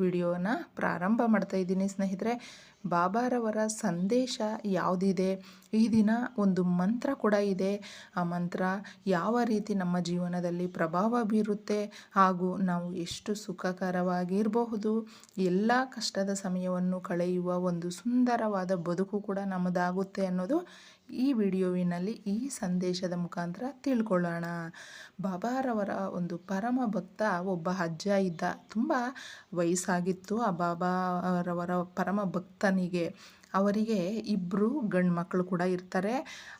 ವಿಡಿಯೋನ ಪ್ರಾರಂಭ ಮಾಡ್ತಾ ಇದ್ದೀನಿ ಸ್ನೇಹಿತರೆ. ಬಾಬಾರವರ ಸಂದೇಶ ಯಾವುದಿದೆ? ಈ ದಿನ ಒಂದು ಮಂತ್ರ ಕೂಡ ಇದೆ. ಆ ಮಂತ್ರ ಯಾವ ರೀತಿ ನಮ್ಮ ಜೀವನದಲ್ಲಿ ಪ್ರಭಾವ ಬೀರುತ್ತೆ ಹಾಗೂ ನಾವು ಎಷ್ಟು ಸುಖಕರವಾಗಿರಬಹುದು? ಎಲ್ಲ ಕಷ್ಟದ ಸಮಯವನ್ನು ಕಳೆಯುವ ಒಂದು ಸುಂದರವಾದ ಬದುಕು ಕೂಡ ನಮ್ಮದಾಗುತ್ತೆ ಅನ್ನೋದು ಈ ವಿಡಿಯೋವಿನಲ್ಲಿ ಈ ಸಂದೇಶದ ಮುಖಾಂತರ ತಿಳ್ಕೊಳ್ಳೋಣ. ಬಾಬಾರವರ ಒಂದು ಪರಮ ಭಕ್ತ, ಒಬ್ಬ ಅಜ್ಜ ಇದ್ದ, ತುಂಬ ವಯಸ್ಸಾಗಿತ್ತು ಆ ಬಾಬಾರವರ ಪರಮ ಭಕ್ತನಿಗೆ. ಅವರಿಗೆ ಇಬ್ಬರು ಗಂಡು ಮಕ್ಕಳು ಕೂಡ ಇರ್ತಾರೆ.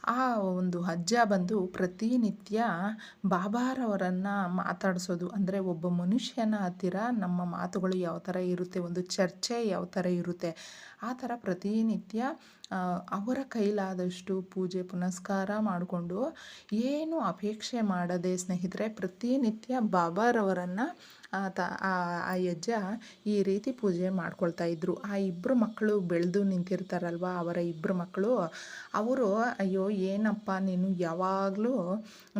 ಆ ಒಂದು ಅಜ್ಜ ಬಂದು ಪ್ರತಿನಿತ್ಯ ಬಾಬಾರವರನ್ನು ಮಾತಾಡಿಸೋದು. ಅಂದರೆ ಒಬ್ಬ ಮನುಷ್ಯನ ಹತ್ತಿರ ನಮ್ಮ ಮಾತುಗಳು ಯಾವ ಥರ ಇರುತ್ತೆ, ಒಂದು ಚರ್ಚೆ ಯಾವ ಥರ ಇರುತ್ತೆ. ಆ ಥರ ಪ್ರತಿನಿತ್ಯ ಅವರ ಕೈಲಾದಷ್ಟು ಪೂಜೆ ಪುನಸ್ಕಾರ ಮಾಡಿಕೊಂಡು ಏನು ಅಪೇಕ್ಷೆ ಮಾಡದೆ ಸ್ನೇಹಿತರೆ ಪ್ರತಿನಿತ್ಯ ಬಾಬಾರವರನ್ನು ಆ ಅಜ್ಜ ಈ ರೀತಿ ಪೂಜೆ ಮಾಡ್ಕೊಳ್ತಾ ಇದ್ದರು ಆ ಇಬ್ಬರು ಮಕ್ಕಳು ಬೆಳೆದು ನಿಂತಿರ್ತಾರಲ್ವ? ಅವರ ಇಬ್ಬರು ಮಕ್ಕಳು. ಅವರು, ಅಯ್ಯೋ, ಏನಪ್ಪ ನೀನು ಯಾವಾಗಲೂ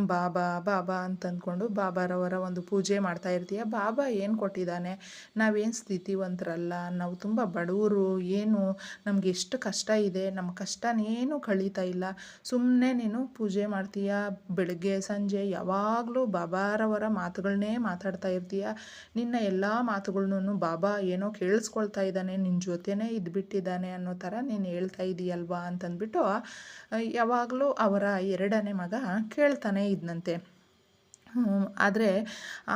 ಬಾಬಾ ಬಾಬಾ ಅಂತ ಅಂದ್ಕೊಂಡು ಬಾಬಾರವರ ಒಂದು ಪೂಜೆ ಮಾಡ್ತಾ ಇರ್ತೀಯ? ಬಾಬಾ ಏನು ಕೊಟ್ಟಿದ್ದಾನೆ? ನಾವೇನು ಸ್ಥಿತಿವಂತರಲ್ಲ. ನಾವು ತುಂಬ ಬಡವರು ಏನು? ನಮ್ಗೆ ಎಷ್ಟು ಕಷ್ಟ ಇದೆ. ನಮ್ಮ ಕಷ್ಟನೇನು ಕಳೀತಾ ಇಲ್ಲ. ಸುಮ್ಮನೆ ನೀನು ಪೂಜೆ ಮಾಡ್ತೀಯ? ಬೆಳಗ್ಗೆ, ಸಂಜೆ ಯಾವಾಗಲೂ ಬಾಬಾರವರ ಮಾತುಗಳನ್ನೇ ಮಾತಾಡ್ತಾ ಇರ್ತೀಯ? ನಿನ್ನ ಎಲ್ಲ ಮಾತುಗಳ್ನೂ ಬಾಬಾ ಏನೋ ಕೇಳಿಸ್ಕೊಳ್ತಾ ಇದ್ದಾನೆ ನಿನ್ನ ಜೊತೆನೇ ಇದ್ಬಿಟ್ಟಿದ್ದಾನೆ ಅನ್ನೋ ಥರ ನೀನು ಹೇಳ್ತಾ ಇದೀಯಲ್ವಾ ಅಂತಂದ್ಬಿಟ್ಟು ಯಾವಾಗಲೂ ಅವರ ಎರಡನೇ ಮಗ ಕೇಳ್ತಾನೆ ಇದ್ನಂತೆ. ಆದರೆ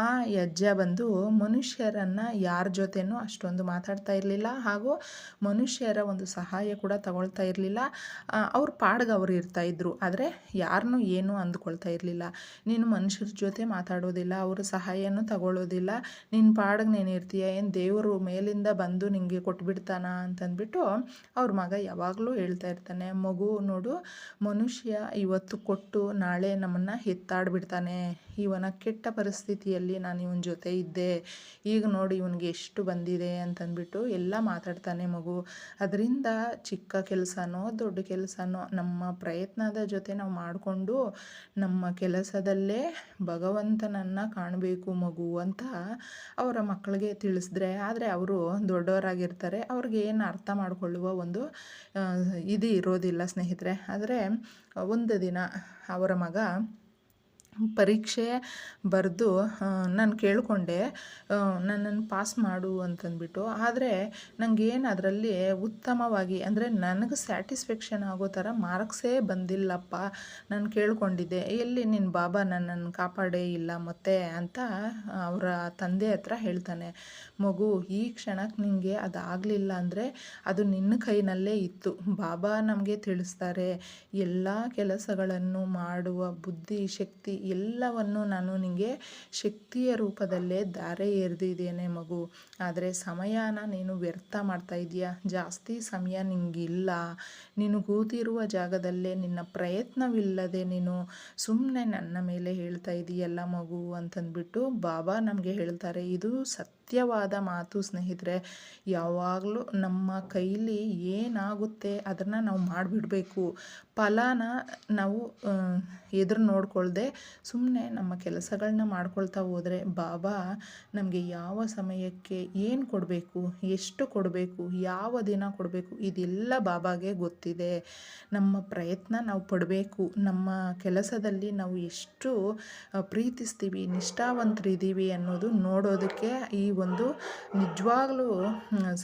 ಆ ಯಜ್ಜ ಬಂದು ಮನುಷ್ಯರನ್ನು ಯಾರ ಜೊತೆನೂ ಅಷ್ಟೊಂದು ಮಾತಾಡ್ತಾ ಇರಲಿಲ್ಲ. ಹಾಗೂ ಮನುಷ್ಯರ ಒಂದು ಸಹಾಯ ಕೂಡ ತಗೊಳ್ತಾ ಇರಲಿಲ್ಲ. ಅವ್ರ ಪಾಡ್ಗೆ ಅವ್ರು ಇರ್ತಾಯಿದ್ರು ಆದರೆ ಯಾರನ್ನೂ ಏನೂ ಅಂದ್ಕೊಳ್ತಾ ಇರಲಿಲ್ಲ. ನೀನು ಮನುಷ್ಯರ ಜೊತೆ ಮಾತಾಡೋದಿಲ್ಲ, ಅವರ ಸಹಾಯನೂ ತಗೊಳ್ಳೋದಿಲ್ಲ. ನಿನ್ನ ಪಾಡ್ಗೆ ನೀನು ಇರ್ತೀಯ, ಏನು ದೇವರು ಮೇಲಿಂದ ಬಂದು ನಿನಗೆ ಕೊಟ್ಬಿಡ್ತಾನ ಅಂತಂದ್ಬಿಟ್ಟು ಅವ್ರ ಮಗ ಯಾವಾಗಲೂ ಹೇಳ್ತಾ ಇರ್ತಾನೆ, ಮಗು ನೋಡು, ಮನುಷ್ಯ ಇವತ್ತು ಕೊಟ್ಟು ನಾಳೆ ನಮ್ಮನ್ನು ಎತ್ತಾಡ್ಬಿಡ್ತಾನೆ ಇವನ ಕೆಟ್ಟ ಪರಿಸ್ಥಿತಿಯಲ್ಲಿ ನಾನು ಇವನ ಜೊತೆ ಇದ್ದೆ. ಈಗ ನೋಡಿ ಇವನಿಗೆ ಎಷ್ಟು ಬಂದಿದೆ ಅಂತಂದ್ಬಿಟ್ಟು ಎಲ್ಲ ಮಾತಾಡ್ತಾನೆ ಮಗು. ಅದರಿಂದ ಚಿಕ್ಕ ಕೆಲಸನೋ ದೊಡ್ಡ ಕೆಲಸನೋ ನಮ್ಮ ಪ್ರಯತ್ನದ ಜೊತೆ ನಾವು ಮಾಡಿಕೊಂಡು ನಮ್ಮ ಕೆಲಸದಲ್ಲೇ ಭಗವಂತನನ್ನು ಕಾಣಬೇಕು ಮಗು ಅಂತ ಅವರ ಮಕ್ಕಳಿಗೆ ತಿಳಿಸಿದ್ರೆ, ಆದರೆ ಅವರು ದೊಡ್ಡವರಾಗಿರ್ತಾರೆ. ಅವ್ರಿಗೆ ಏನು ಅರ್ಥ ಮಾಡಿಕೊಳ್ಳುವ ಒಂದು ಇದು ಇರೋದಿಲ್ಲ ಸ್ನೇಹಿತರೆ. ಆದರೆ, ಒಂದು ದಿನ ಅವರ ಮಗ ಪರೀಕ್ಷೆ ಬರೆದು ನಾನು ಕೇಳಿಕೊಂಡೆ ನನ್ನನ್ನು ಪಾಸ್ ಮಾಡು ಅಂತಂದ್ಬಿಟ್ಟು. ಆದರೆ ನನಗೇನು ಅದರಲ್ಲಿ ಉತ್ತಮವಾಗಿ, ಅಂದರೆ ನನಗೆ ಸ್ಯಾಟಿಸ್ಫ್ಯಾಕ್ಷನ್ ಆಗೋ ಥರ ಮಾರ್ಕ್ಸೇ ಬಂದಿಲ್ಲಪ್ಪ. ನಾನು ಕೇಳಿಕೊಂಡಿದ್ದೆ, ಎಲ್ಲಿ ನಿನ್ನ ಬಾಬಾ ನನ್ನನ್ನು ಕಾಪಾಡೇ ಇಲ್ಲ ಮತ್ತೆ ಅಂತ ಅವರ ತಂದೆ ಹತ್ರ ಹೇಳ್ತಾನೆ. ಮಗು, ಈ ಕ್ಷಣಕ್ಕೆ ನಿನಗೆ ಅದಾಗಲಿಲ್ಲ ಅಂದರೆ ಅದು ನಿನ್ನ ಕೈನಲ್ಲೇ ಇತ್ತು. ಬಾಬಾ ನಮಗೆ ತಿಳಿಸ್ತಾರೆ, ಎಲ್ಲ ಕೆಲಸಗಳನ್ನು ಮಾಡುವ ಬುದ್ಧಿ, ಶಕ್ತಿ ಎಲ್ಲವನ್ನು ನಾನು ನಿನಗೆ ಶಕ್ತಿಯ ರೂಪದಲ್ಲೇ ಧಾರೆ ಎರೆದಿದ್ದೇನೆ ಮಗು. ಆದರೆ ಸಮಯನ ನೀನು ವ್ಯರ್ಥ ಮಾಡ್ತಾ ಇದೆಯಾ ಜಾಸ್ತಿ ಸಮಯ ನಿನಗಿಲ್ಲ ನೀನು ಕೂತಿರುವ ಜಾಗದಲ್ಲೇ ನಿನ್ನ ಪ್ರಯತ್ನವಿಲ್ಲದೆ ನೀನು ಸುಮ್ಮನೆ ನನ್ನ ಮೇಲೆ ಹೇಳ್ತಾ ಇದೆಯಲ್ಲ ಮಗು ಅಂತಂದ್ಬಿಟ್ಟು ಬಾಬಾ ನಮಗೆ ಹೇಳ್ತಾರೆ, ಇದು ಸತ್ಯವಾದ ಮಾತು ಸ್ನೇಹಿತರೆ, ಯಾವಾಗಲೂ ನಮ್ಮ ಕೈಲಿ ಏನಾಗುತ್ತೆ ಅದನ್ನು ನಾವು ಮಾಡಿಬಿಡಬೇಕು. ಫಲಾನ ನಾವು ಎದುರು ನೋಡ್ಕೊಳ್ದೆ ಸುಮ್ಮನೆ ನಮ್ಮ ಕೆಲಸಗಳನ್ನ ಮಾಡ್ಕೊಳ್ತಾ ಹೋದರೆ ಬಾಬಾ ನಮಗೆ ಯಾವ ಸಮಯಕ್ಕೆ ಏನು ಕೊಡಬೇಕು, ಎಷ್ಟು ಕೊಡಬೇಕು, ಯಾವ ದಿನ ಕೊಡಬೇಕು ಇದೆಲ್ಲ ಬಾಬಾಗೆ ಗೊತ್ತಿದೆ. ನಮ್ಮ ಪ್ರಯತ್ನ ನಾವು ಪಡಬೇಕು. ನಮ್ಮ ಕೆಲಸದಲ್ಲಿ ನಾವು ಎಷ್ಟು ಪ್ರೀತಿಸ್ತೀವಿ ನಿಷ್ಠಾವಂತರಿದ್ದೀವಿ ಅನ್ನೋದು ನೋಡೋದಕ್ಕೆ ಈ ಒಂದು ನಿಜವಾಗ್ಲೂ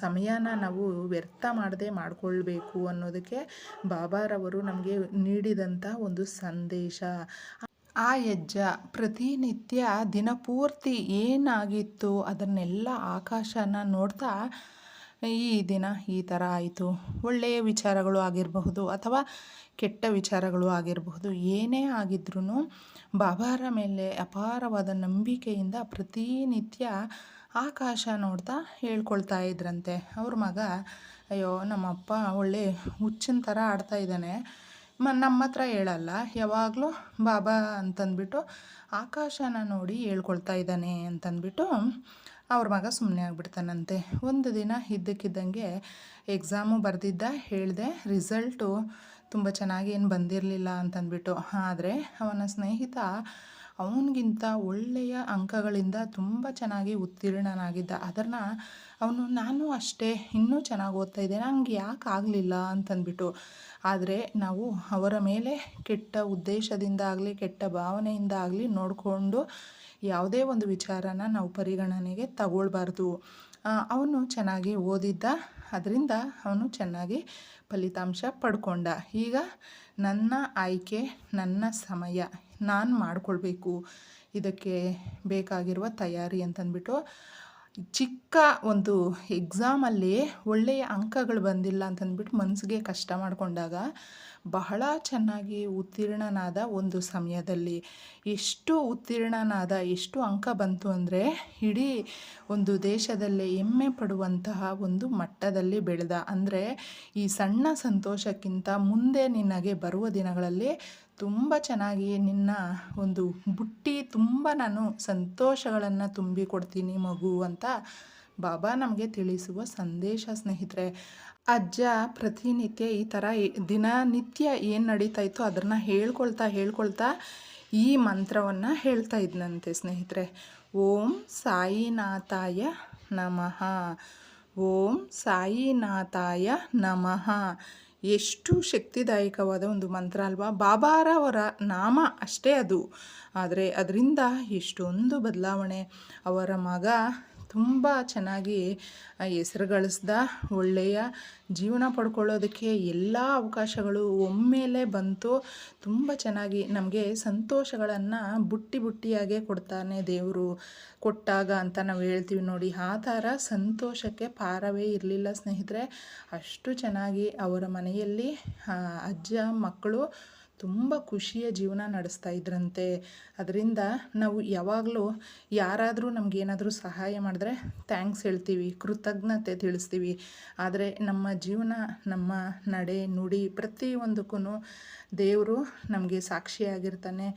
ಸಮಯನ ನಾವು ವ್ಯರ್ಥ ಮಾಡದೆ ಮಾಡಿಕೊಳ್ಬೇಕು ಅನ್ನೋದಕ್ಕೆ ಬಾಬಾರವರು ನಮಗೆ ನೀಡಿದಂಥ ಒಂದು ಸಂದೇಶ. ಆ ಹೆಜ್ಜ, ಪ್ರತಿನಿತ್ಯ ದಿನಪೂರ್ತಿ ಏನಾಗಿತ್ತು ಅದನ್ನೆಲ್ಲ ಆಕಾಶನ ನೋಡ್ತಾ ಈ ದಿನ ಈ ಥರ ಆಯಿತು. ಒಳ್ಳೆಯ ವಿಚಾರಗಳು ಆಗಿರಬಹುದು ಅಥವಾ ಕೆಟ್ಟ ವಿಚಾರಗಳು ಆಗಿರಬಹುದು, ಏನೇ ಆಗಿದ್ರೂ ಬಾಬಾರ ಮೇಲೆ ಅಪಾರವಾದ ನಂಬಿಕೆಯಿಂದ ಪ್ರತಿನಿತ್ಯ ಆಕಾಶ ನೋಡ್ತಾ ಹೇಳ್ಕೊಳ್ತಾ ಇದ್ರಂತೆ. ಅವ್ರ ಮಗ, ಅಯ್ಯೋ, ನಮ್ಮಪ್ಪ ಒಳ್ಳೆ ಹುಚ್ಚಿನ ಥರ ಆಡ್ತಾ ಇದ್ದಾನೆ. ಮ ನಮ್ಮ ಹತ್ರ ಹೇಳಲ್ಲ. ಯಾವಾಗಲೂ ಬಾಬಾ ಅಂತಂದ್ಬಿಟ್ಟು ಆಕಾಶನ ನೋಡಿ ಹೇಳ್ಕೊಳ್ತಾ ಇದ್ದಾನೆ ಅಂತಂದ್ಬಿಟ್ಟು ಅವ್ರ ಮಗ ಸುಮ್ಮನೆ ಆಗಿಬಿಡ್ತಾನಂತೆ. ಒಂದು ದಿನ ಇದ್ದಕ್ಕಿದ್ದಂಗೆ ಎಕ್ಸಾಮು ಬರೆದಿದ್ದ, ಹೇಳಿದೆ, ರಿಸಲ್ಟು ತುಂಬ ಚೆನ್ನಾಗಿ ಏನು ಬಂದಿರಲಿಲ್ಲ ಅಂತಂದ್ಬಿಟ್ಟು. ಆದರೆ ಅವನ ಸ್ನೇಹಿತ ಅವನಿಗಿಂತ ಒಳ್ಳೆಯ ಅಂಕಗಳಿಂದ ತುಂಬ ಚೆನ್ನಾಗಿ ಉತ್ತೀರ್ಣನಾಗಿದ್ದ. ಅದನ್ನು ಅವನು, ನಾನು ಅಷ್ಟೇ, ಇನ್ನೂ ಚೆನ್ನಾಗಿ ಓದ್ತಾ ಇದ್ದೆ ನನಗೆ ಯಾಕೆ ಆಗಲಿಲ್ಲ? ಅಂತಂದ್ಬಿಟ್ಟು. ಆದರೆ ನಾವು ಅವರ ಮೇಲೆ ಕೆಟ್ಟ ಉದ್ದೇಶದಿಂದ ಆಗಲಿ, ಕೆಟ್ಟ ಭಾವನೆಯಿಂದ ಆಗಲಿ ನೋಡಿಕೊಂಡು ಯಾವುದೇ ಒಂದು ವಿಚಾರನ ನಾವು ಪರಿಗಣನೆಗೆ ತಗೊಳ್ಬಾರ್ದು. ಅವನು ಚೆನ್ನಾಗಿ ಓದಿದ್ದ, ಅದರಿಂದ ಅವನು ಚೆನ್ನಾಗಿ ಫಲಿತಾಂಶ ಪಡ್ಕೊಂಡ. ಈಗ ನನ್ನ ಆಯ್ಕೆ, ನನ್ನ ಸಮಯ, ನಾನು ಮಾಡಿಕೊಳ್ಬೇಕು. ಇದಕ್ಕೆ ಬೇಕಾಗಿರುವ ತಯಾರಿ ಅಂತಂದ್ಬಿಟ್ಟು ಚಿಕ್ಕ ಒಂದು ಎಕ್ಸಾಮಲ್ಲಿ ಒಳ್ಳೆಯ ಅಂಕಗಳು ಬಂದಿಲ್ಲ ಅಂತಂದ್ಬಿಟ್ಟು ಮನಸ್ಸಿಗೆ ಕಷ್ಟ ಮಾಡಿಕೊಂಡಾಗ ಬಹಳ ಚೆನ್ನಾಗಿ ಉತ್ತೀರ್ಣನಾದ ಒಂದು ಸಮಯದಲ್ಲಿ ಎಷ್ಟು ಉತ್ತೀರ್ಣನಾದ, ಎಷ್ಟು ಅಂಕ ಬಂತು ಅಂದರೆ ಇಡೀ ಒಂದು ದೇಶದಲ್ಲೇ ಹೆಮ್ಮೆ ಪಡುವಂತಹ ಒಂದು ಮಟ್ಟದಲ್ಲಿ ಬೆಳೆದ. ಅಂದರೆ ಈ ಸಣ್ಣ ಸಂತೋಷಕ್ಕಿಂತ ಮುಂದೆ ನಿನಗೆ ಬರುವ ದಿನಗಳಲ್ಲಿ ತುಂಬ ಚೆನ್ನಾಗಿ ನಿನ್ನ ಒಂದು ಬುಟ್ಟಿ ತುಂಬ ನಾನು ಸಂತೋಷಗಳನ್ನು ತುಂಬಿ ಕೊಡ್ತೀನಿ ಮಗು ಅಂತ ಬಾಬಾ ನಮಗೆ ತಿಳಿಸುವ ಸಂದೇಶ, ಸ್ನೇಹಿತರೆ. ಅಜ್ಜ, ಪ್ರತಿನಿತ್ಯ ಈ ಥರ ದಿನನಿತ್ಯ ಏನು ನಡೀತಾ ಇತ್ತು ಅದನ್ನು ಹೇಳ್ಕೊಳ್ತಾ ಹೇಳ್ಕೊಳ್ತಾ ಈ ಮಂತ್ರವನ್ನು ಹೇಳ್ತಾ ಇದ್ನಂತೆ, ಸ್ನೇಹಿತರೆ. ಓಂ ಸಾಯಿನಾಥಾಯ ನಮಃ. ಓಂ ಸಾಯಿನಾಥಾಯ ನಮಃ. ಎಷ್ಟು ಶಕ್ತಿದಾಯಕವಾದ ಒಂದು ಮಂತ್ರ ಅಲ್ವಾ? ಬಾಬಾರವರ ನಾಮ ಅಷ್ಟೇ ಅದು. ಆದರೆ ಅದರಿಂದ ಎಷ್ಟೊಂದು ಬದಲಾವಣೆ. ಅವರ ಮಗ ತುಂಬ ಚೆನ್ನಾಗಿ ಹೆಸರು ಗಳಿಸ್ದ ಒಳ್ಳೆಯ ಜೀವನ ಪಡ್ಕೊಳ್ಳೋದಕ್ಕೆ ಎಲ್ಲ ಅವಕಾಶಗಳು ಒಮ್ಮೆಲೆ ಬಂತು. ತುಂಬ ಚೆನ್ನಾಗಿ ನಮಗೆ ಸಂತೋಷಗಳನ್ನು ಬುಟ್ಟಿ ಬುಟ್ಟಿಯಾಗೆ ಕೊಡ್ತಾನೆ ದೇವರು. ಕೊಟ್ಟಾಗ ಅಂತ ನಾವು ಹೇಳ್ತೀವಿ ನೋಡಿ, ಆ ಥರ ಸಂತೋಷಕ್ಕೆ ಪಾರವೇ ಇರಲಿಲ್ಲ ಸ್ನೇಹಿತರೆ. ಅಷ್ಟು ಚೆನ್ನಾಗಿ ಅವರ ಮನೆಯಲ್ಲಿ ಅಜ್ಜ, ಮಕ್ಕಳು ತುಂಬ ಖುಷಿಯ ಜೀವನ ನಡೆಸ್ತಾ ಇದ್ರಂತೆ. ಅದರಿಂದ ನಾವು ಯಾವಾಗಲೂ ಯಾರಾದರೂ ನಮಗೇನಾದರೂ ಸಹಾಯ ಮಾಡಿದ್ರೆ ಥ್ಯಾಂಕ್ಸ್ ಹೇಳ್ತೀವಿ, ಕೃತಜ್ಞತೆ ತಿಳಿಸ್ತೀವಿ. ಆದರೆ ನಮ್ಮ ಜೀವನ, ನಮ್ಮ ನಡೆ, ನುಡಿ ಪ್ರತಿಯೊಂದಕ್ಕೂ ದೇವರು ನಮಗೆ ಸಾಕ್ಷಿಯಾಗಿರ್ತಾನೆ.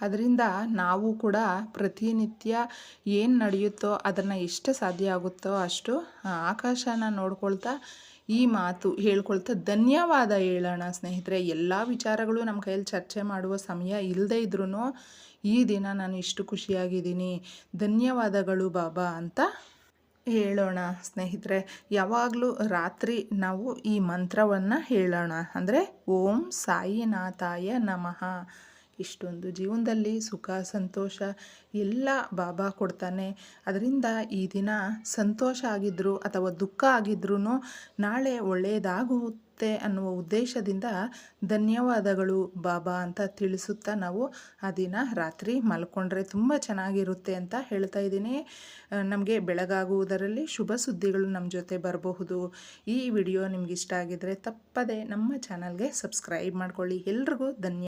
ಅದರಿಂದ ನಾವು ಕೂಡ ಪ್ರತಿನಿತ್ಯ ಏನು ನಡೆಯುತ್ತೋ, ಅದನ್ನು ಎಷ್ಟು ಸಾಧ್ಯ ಆಗುತ್ತೋ ಅಷ್ಟು ಆಕಾಶನ ನೋಡ್ಕೊಳ್ತಾ ಈ ಮಾತು ಹೇಳ್ಕೊಳ್ತಾ ಧನ್ಯವಾದ ಹೇಳೋಣ ಸ್ನೇಹಿತರೆ. ಎಲ್ಲ ವಿಚಾರಗಳು ನಮ್ಮ ಕೈಯಲ್ಲಿ ಚರ್ಚೆ ಮಾಡುವ ಸಮಯ ಇಲ್ಲದೇ ಇದ್ರೂ ಈ ದಿನ ನಾನು ಇಷ್ಟು ಖುಷಿಯಾಗಿದ್ದೀನಿ. ಧನ್ಯವಾದಗಳು ಬಾಬಾ ಅಂತ ಹೇಳೋಣ ಸ್ನೇಹಿತರೆ. ಯಾವಾಗಲೂ ರಾತ್ರಿ ನಾವು ಈ ಮಂತ್ರವನ್ನು ಹೇಳೋಣ. ಅಂದರೆ ಓಂ ಸಾಯಿನಾಥಾಯ ನಮಃ. ಇಷ್ಟೊಂದು ಜೀವನದಲ್ಲಿ ಸುಖ, ಸಂತೋಷ ಎಲ್ಲ ಬಾಬಾ ಕೊಡ್ತಾನೆ. ಅದರಿಂದ ಈ ದಿನ ಸಂತೋಷ ಆಗಿದ್ದರೂ ಅಥವಾ ದುಃಖ ಆಗಿದ್ರೂ ನಾಳೆ ಒಳ್ಳೆಯದಾಗುತ್ತೆ ಅನ್ನುವ ಉದ್ದೇಶದಿಂದ ಧನ್ಯವಾದಗಳು ಬಾಬಾ ಅಂತ ತಿಳಿಸುತ್ತಾ ನಾವು ಆ ದಿನ ರಾತ್ರಿ ಮಲ್ಕೊಂಡ್ರೆ ತುಂಬ ಚೆನ್ನಾಗಿರುತ್ತೆ ಅಂತ ಹೇಳ್ತಾ ಇದ್ದೀನಿ. ನಮಗೆ ಬೆಳಗಾಗುವುದರಲ್ಲಿ ಶುಭ ಸುದ್ದಿಗಳು ನಮ್ಮ ಜೊತೆ ಬರಬಹುದು. ಈ ವಿಡಿಯೋ ನಿಮ್ಗೆ ಇಷ್ಟ ಆಗಿದ್ರೆ ತಪ್ಪದೆ ನಮ್ಮ ಚಾನಲ್ಗೆ ಸಬ್ಸ್ಕ್ರೈಬ್ ಮಾಡ್ಕೊಳ್ಳಿ. ಎಲ್ರಿಗೂ ಧನ್ಯ